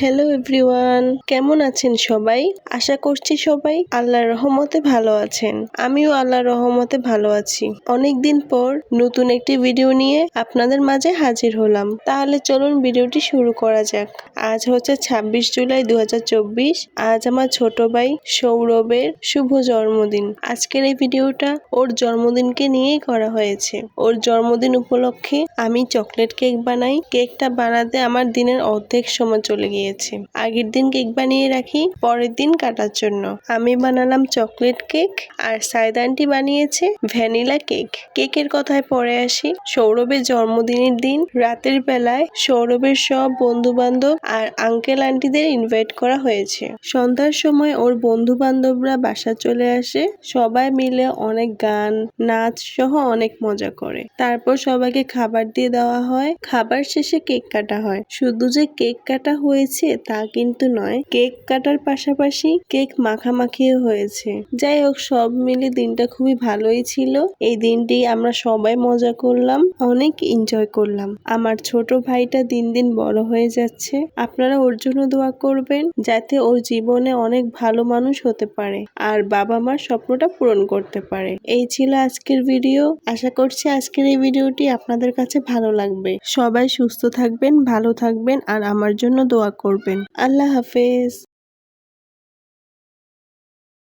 Hello everyone কেমন আছেন সবাই? আশা করছি সবাই আল্লাহর রহমতে ভালো আছেন। আমিও আল্লাহর রহমতে ভালো আছি। অনেক দিন পর নতুন একটি ভিডিও নিয়ে আপনাদের মাঝে হাজির হলাম। তাহলে চলুন ভিডিওটি শুরু করা যাক। আজ হচ্ছে ছাব্বিশ জুলাই দু হাজার চব্বিশ। আজ আমার ছোট ভাই সৌরভের শুভ জন্মদিন। আজকের এই ভিডিওটা ওর জন্মদিনকে নিয়েই করা হয়েছে। ওর জন্মদিন উপলক্ষে আমি চকলেট কেক বানাই। কেকটা বানাতে আমার দিনের অর্ধেক সময় চলে গিয়েছে। আগের দিন কেক বানিয়ে রাখি, পরের দিন কাটার জন্য। আমি বানালাম চকলেট কেক আর সাইদানটি বানিয়েছে ভ্যানিলা কেক। কেকের কথায় পরে আসি, সৌরভের জন্মদিনের দিন রাতের বেলায় সৌরভের সব বন্ধু বান্ধব আর আঙ্কেল আন্টিদের ইনভাইট করা হয়েছে। সন্ধ্যার সময় ওর বন্ধু বান্ধবরা বাসা চলে আসে, সবাই মিলে অনেক গান, নাচ সহ অনেক মজা করে। তারপর সবাইকে খাবার দিয়ে দেওয়া হয়। খাবার শেষে কেক কাটা হয়। শুধু যে কেক কাটা হয়েছে তা কিন্তু নয়। কেক কাটার পাশাপাশি কেক মাখামাখিও হয়েছে। যাই হোক, সব মিলে দিনটা খুবই ভালোই ছিল। এই দিনটি আমরা সবাই মজা করলাম, অনেক এনজয় করলাম। আমার ছোট ভাইটা দিন দিন বড় হয়ে যাচ্ছে। আপনারা ওর জন্য দোয়া করবেন যাতে ওর জীবনে অনেক ভালো মানুষ হতে পারে আর বাবা মার স্বপ্নটা পূরণ করতে পারে। এই ছিল আজকের ভিডিও আশা করছি আজকের এই ভিডিওটি আপনাদের কাছে ভালো লাগবে। সবাই সুস্থ থাকবেন, ভালো থাকবেন আর আমার জন্য দোয়া করবেন। আল্লাহ হাফেজ।